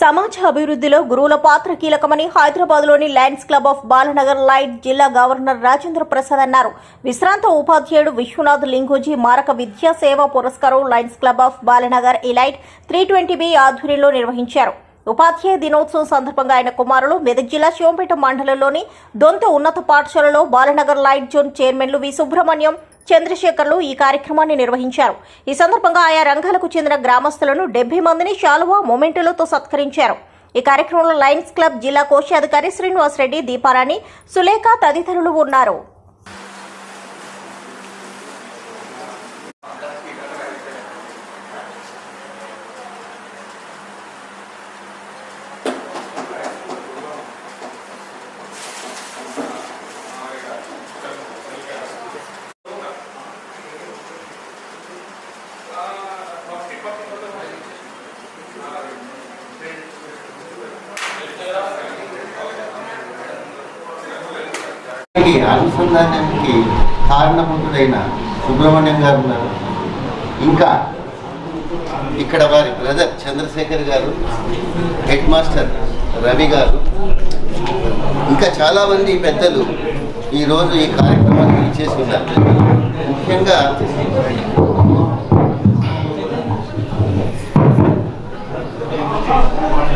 సమాజ అభివృద్ధిలో గురువుల పాత్ర కీలకమని హైదరాబాద్లోని lions club of Balanagar elite జిల్లా గవర్నర్ రాజేంద్ర ప్రసాద్ అన్నారు. విశ్రాంత ఉపాధ్యాయుడు విశ్వనాథ్ లింగోజీ మారక విద్యా సేవా పురస్కారం lions club of Balanagar elite three twenty B ఆధ్వర్యంలో నిర్వహించారు. ఉపాధ్యాయ దినోత్సవం సందర్భంగా ఆయన కుమారులు మెదక్ జిల్లా శివంపేట మండలంలోని దొంత ఉన్నత పాఠశాలలో బాలనగర్ లైట్ జోన్ చైర్మన్లు వి సుబ్రహ్మణ్యం చంద్రశేఖర్లు ఈ కార్యక్రమాన్ని నిర్వహించారు. ఈ సందర్భంగా ఆయా రంగాలకు చెందిన గ్రామస్తులను డెబ్బై మందిని శాలువా మొమెంటులతో సత్కరించారు. ఈ కార్యక్రమంలో లయన్స్ క్లబ్ జిల్లా కోశాధికారి శ్రీనివాస్ రెడ్డి దీపారాణి సులేఖ తదితరులు ఉన్నారు. అనుసంధానానికి కారణభూతుడైన సుబ్రహ్మణ్యం గారు ఉన్నారు. ఇంకా ఇక్కడ వారి బ్రదర్ చంద్రశేఖర్ గారు హెడ్ మాస్టర్ రవి గారు ఇంకా చాలామంది పెద్దలు ఈరోజు ఈ కార్యక్రమాన్ని ఇచ్చేసి ఉన్నారు ముఖ్యంగా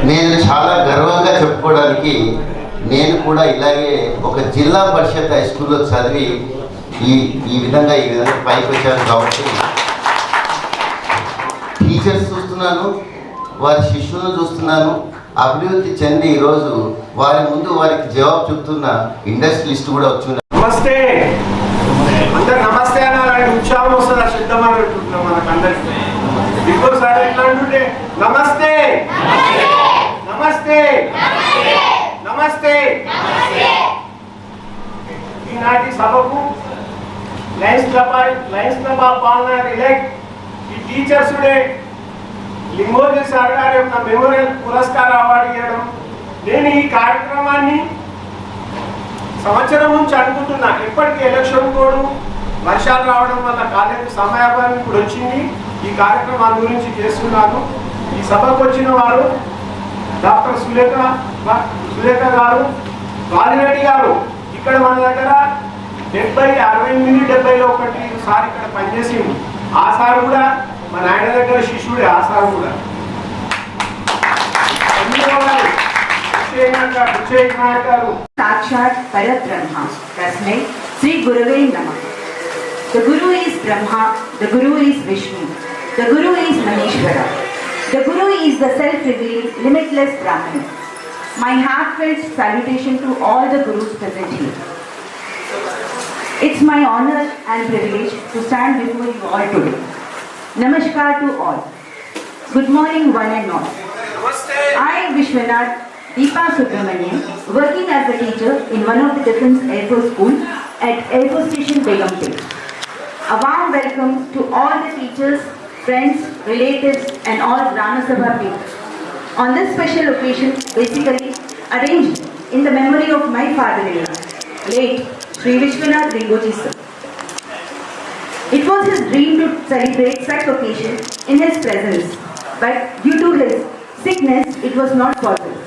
నేను చాలా గర్వంగా చెప్పుకోవడానికి నేను కూడా ఇలాగే ఒక జిల్లా పరిషత్ హై స్కూల్లో చదివి ఈ ఈ విధంగా ఈ విధంగా పైకి వచ్చాను కాబట్టి టీచర్స్ చూస్తున్నాను వారి శిష్యులను చూస్తున్నాను అభివృద్ధి చెంది ఈరోజు వారి ముందు వారికి జవాబు చెప్తున్న ఇండస్ట్రియలిస్ట్ కూడా వచ్చి నమస్తే! అందరు నమస్తే ఉత్సాహం వస్తుంది? ఆ శబ్దం అని పెట్టుకుంటున్నాం మనకు అందరికి ఇంకోసారి ఎట్లా అంటుంటే నమస్తే! నమస్తే! నమస్తే. ఈనాటి సభకు lions club lions club of ఈ టీచర్స్ డే లింగోజీ సార్ గారి యొక్క మెమోరియల్ పురస్కార అవార్డు ఇవ్వడం. నేను ఈ కార్యక్రమాన్ని సంవత్సరం నుంచి అనుకుంటున్నా. ఎప్పటికీ ఎలక్షన్ కోడ్ వర్షాలు రావడం వల్ల కాలేజీ సమయాభావం ఇప్పుడు వచ్చింది. ఈ కార్యక్రమం గురించి చేస్తున్నాను. ఈ సభకు వచ్చిన వారు डाक्टर सुलेखा गारू वाली गारू इक मन दर डेबई अरवे सारी इन पे आसार मैं आय दर शिष्यु आसार साक्षात पर ब्रह्मा तस्मे श्री गुरव नम the guru is Brahma the guru is Vishnu the guru is The Guru is the self-revealing, limitless Brahman. My heartfelt salutation to all the Gurus present here. It's my honor and privilege to stand before you all today. Namaskar to all. Good morning one and all. I, Vishwanath Deepa Subramanian, working as a teacher in one of the defense Air Force School at Air Force Station Begumpet. A warm welcome to all the teachers friends, relatives and all Grama Sabha people. On this special occasion, basically arranged in the memory of my father-in-law, late Sri Vishwanath Ringoji sir. It was his dream to celebrate such occasion in his presence, but due to his sickness, it was not possible.